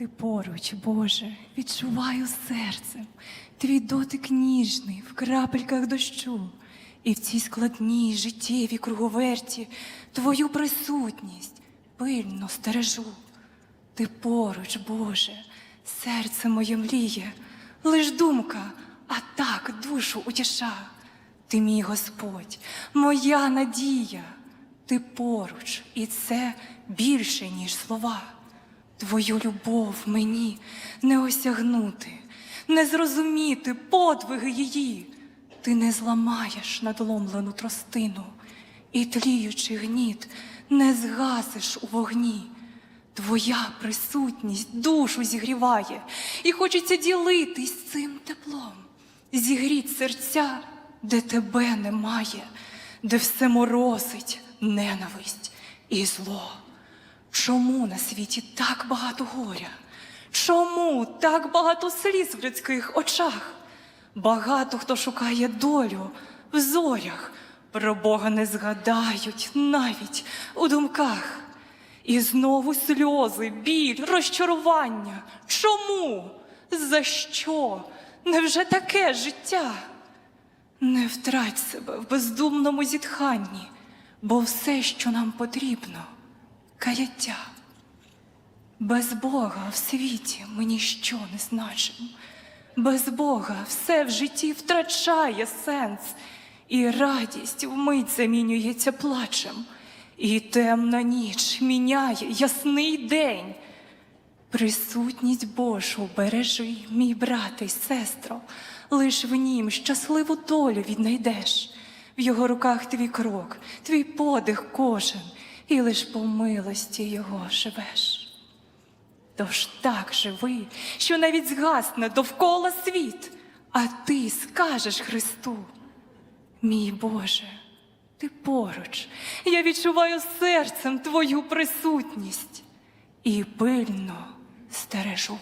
Ти поруч, Боже, відчуваю серцем, твій дотик ніжний в крапельках дощу, і в цій складній життєвій круговерті твою присутність пильно стережу. Ти поруч, Боже, серце моє мліє, лиш думка, а так душу утіша. Ти мій Господь, моя надія, ти поруч, і це більше, ніж слова. Твою любов мені не осягнути, не зрозуміти подвиги її. Ти не зламаєш надломлену тростину, і тліючий гніт не згасиш у вогні. Твоя присутність душу зігріває, і хочеться ділитись цим теплом. Зігріть серця, де тебе немає, де все морозить ненависть і зло. Чому на світі так багато горя? Чому так багато сліз в людських очах? Багато хто шукає долю в зорях, про Бога не згадають навіть у думках. І знову сльози, біль, розчарування. Чому? За що? Невже таке життя? Не втрать себе в бездумному зітханні, бо все, що нам потрібно, каяття. Без Бога в світі ми ніщо не значимо. Без Бога все в житті втрачає сенс, і радість вмить замінюється плачем, і темна ніч міняє ясний день. Присутність Божу бережи, мій брате й сестро, лиш в нім щасливу долю віднайдеш. В його руках твій крок, твій подих кожен, і лиш по милості його живеш. Тож так живи, що навіть згасне довкола світ, а ти скажеш Христу, мій Боже, ти поруч, я відчуваю серцем твою присутність і пильно стережу.